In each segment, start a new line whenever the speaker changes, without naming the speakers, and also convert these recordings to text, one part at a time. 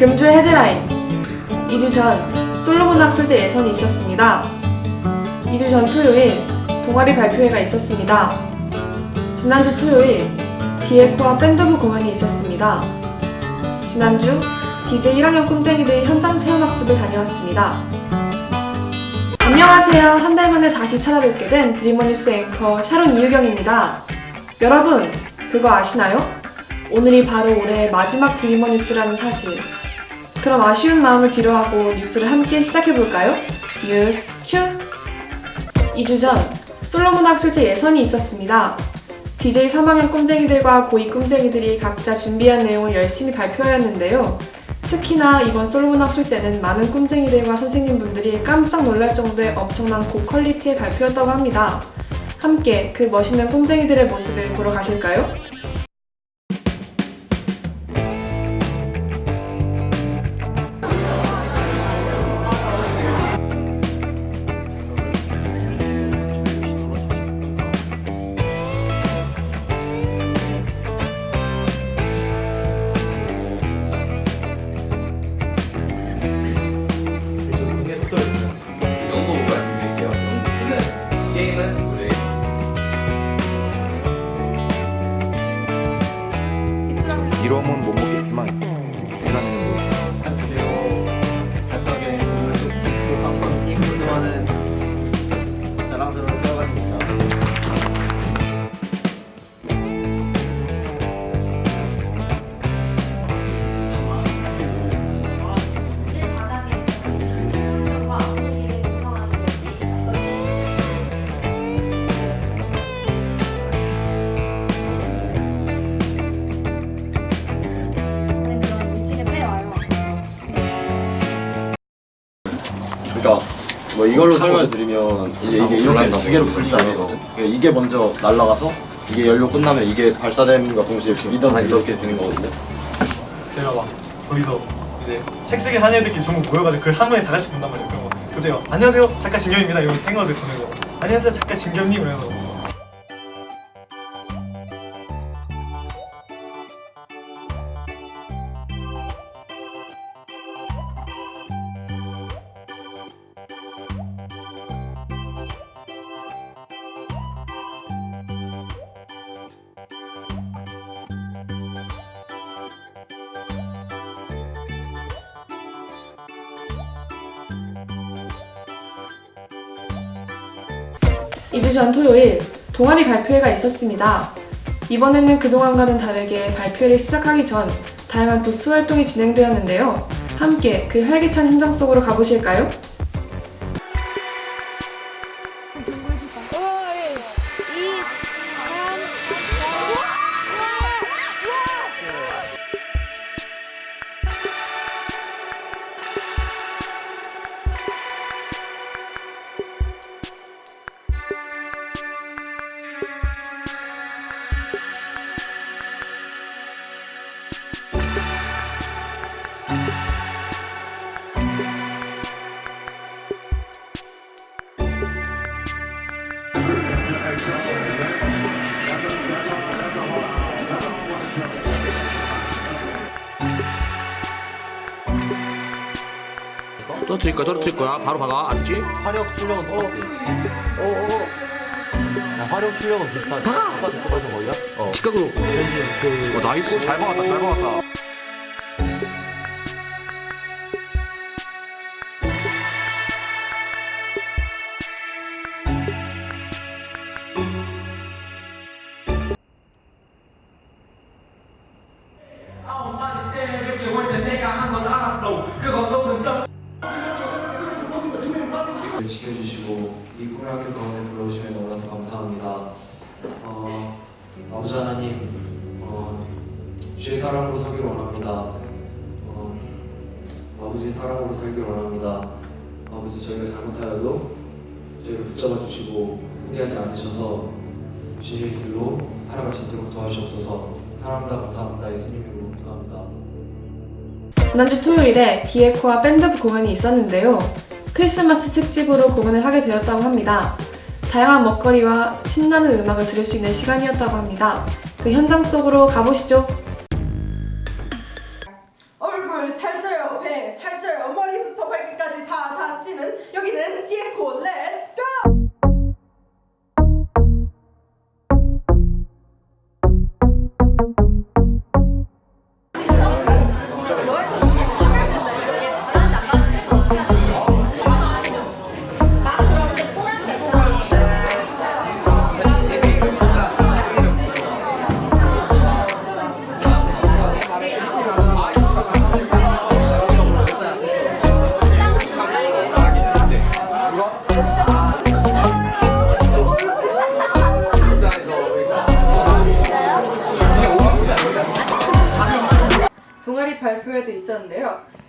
금주 헤드라인 2주 전 솔로몬 학술제 예선이 있었습니다. 2주 전 토요일 동아리 발표회가 있었습니다. 지난주 토요일 디에코와 밴드부 공연이 있었습니다. 지난주 DJ 1학년 꿈쟁이들 현장 체험 학습을 다녀왔습니다. 안녕하세요. 한 달 만에 다시 찾아뵙게 된 드리머뉴스 앵커 샤론 이유경입니다. 여러분, 그거 아시나요? 오늘이 바로 올해의 마지막 드리머뉴스라는 사실. 그럼 아쉬운 마음을 뒤로하고 뉴스를 함께 시작해볼까요? 뉴스 큐! 2주 전 솔로몬 학 술제 예선이 있었습니다. DJ 3학년 꿈쟁이들과 고2 꿈쟁이들이 각자 준비한 내용을 열심히 발표하였는데요. 특히나 이번 솔로몬 학 술제는 많은 꿈쟁이들과 선생님분들이 깜짝 놀랄 정도의 엄청난 고퀄리티의 발표였다고 합니다. 함께 그 멋있는 꿈쟁이들의 모습을 보러 가실까요?
뭐
이걸로 설명을 드리면 이제 이게 이렇게 두 개로. 그러니까 이게 먼저 날아가서 이게 연료 끝나면 이게 발사됨과 동시에 리던 이렇게 되는 거거든요.
제가 막 거기서 이제 책 쓰기 한 애들끼리 전부 모여가지고 그걸 한 번에 다 같이 본단 말이에요. 그럼 막 도저히 안녕하세요 작가 진겸입니다 이러면서 생각을 보내고 안녕하세요 작가 진겸님 이러면서
이주전 토요일 동아리 발표회가 있었습니다. 이번에는 그동안과는 다르게 발표회를 시작하기 전 다양한 부스 활동이 진행되었는데요. 함께 그 활기찬 현장 속으로 가보실까요?
떨어뜨릴 거야, 떨어뜨릴 거야. 바로 박아, 알지?
화력 출력은 똑같지? 어어어 야, 화력 출력은 비슷하지? 똑같은 똑같은 거야? 어
직각으로.
대신 그
어, 나이스. 잘 박았다, 잘 박았다.
아버지 하나님, 어, 주의 사랑으로 살기를 원합니다. 어, 아버지의 사랑으로 살기를 원합니다. 아버지 저희가 잘못하여도 저희를 붙잡아 주시고 포기하지 않으셔서 주의 길로 살아갈 수 있도록 도와주시옵소서. 사랑합니다. 감사합니다. 예수님 이름으로 기도합니다.
지난주 토요일에 디에코와 밴드 공연이 있었는데요. 크리스마스 특집으로 공연을 하게 되었다고 합니다. 다양한 먹거리와 신나는 음악을 들을 수 있는 시간이었다고 합니다. 그 현장 속으로 가보시죠.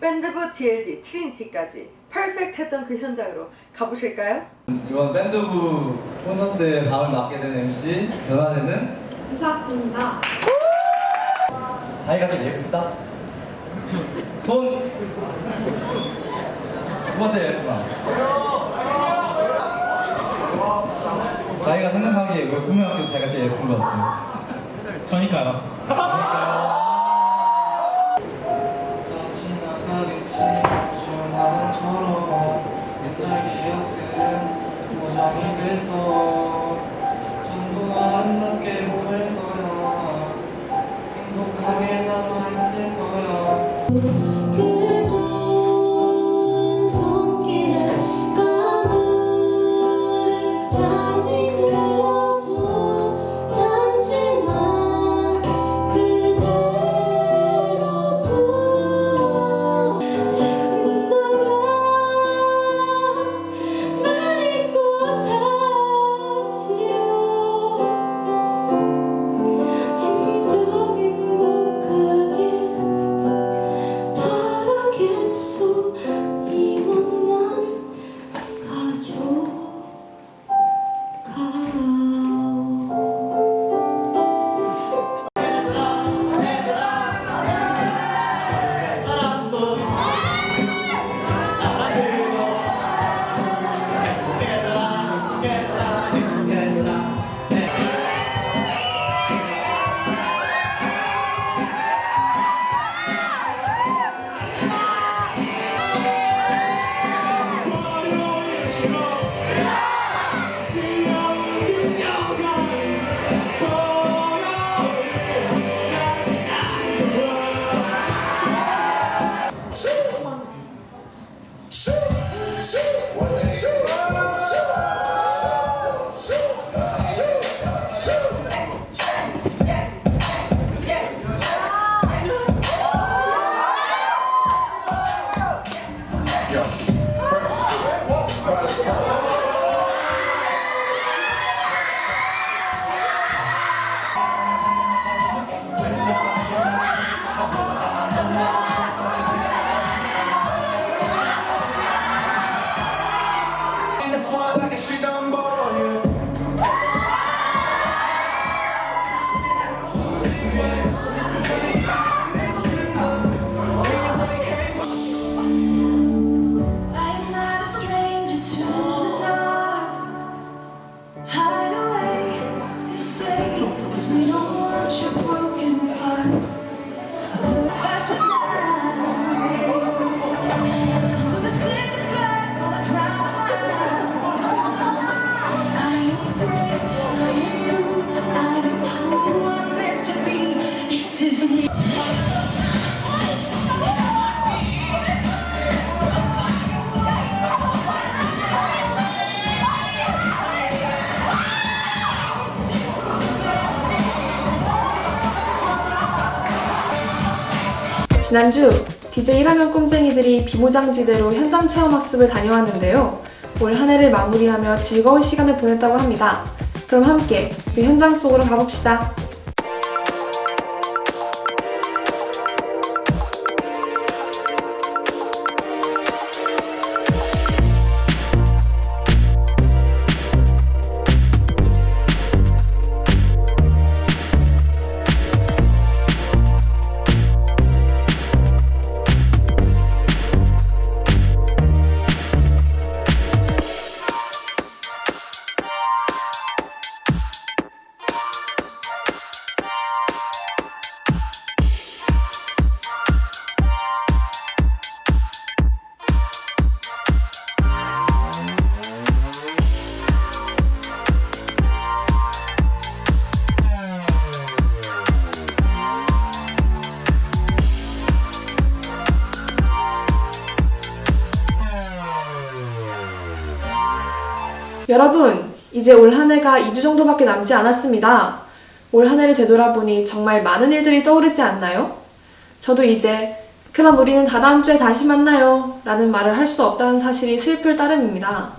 밴드부 DLD 트리니티까지 퍼펙트 했던 그 현장으로 가보실까요?
이번 밴드부 콘서트의 밤을 맡게 된 MC 변화되는
유사입니다.
자기가 제일 예쁘다. 손. 두 번째 예쁘다. 자기가 생각하기에 왜 분명하게 자기가 제일 예쁜 것 같아요. 저니까요.
다 주마등처럼 옛날 기억들은 포장이 돼서 전부 아름답게 보일 거야. 행복하게 남아있을 거야
지난주 DJ 1학년 꼼쟁이들이 비무장지대로 현장 체험 학습을 다녀왔는데요. 올 한 해를 마무리하며 즐거운 시간을 보냈다고 합니다. 그럼 함께 그 현장 속으로 가봅시다. 여러분, 이제 올 한 해가 2주 정도밖에 남지 않았습니다. 올 한 해를 되돌아보니 정말 많은 일들이 떠오르지 않나요? 저도 이제 그럼 우리는 다다음 주에 다시 만나요 라는 말을 할 수 없다는 사실이 슬플 따름입니다.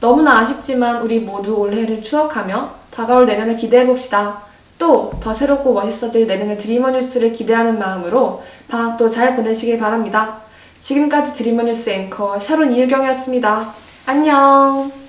너무나 아쉽지만 우리 모두 올해를 추억하며 다가올 내년을 기대해 봅시다. 또 더 새롭고 멋있어질 내년의 드리머 뉴스를 기대하는 마음으로 방학도 잘 보내시길 바랍니다. 지금까지 드리머 뉴스 앵커 샤론 이유경이었습니다. 안녕!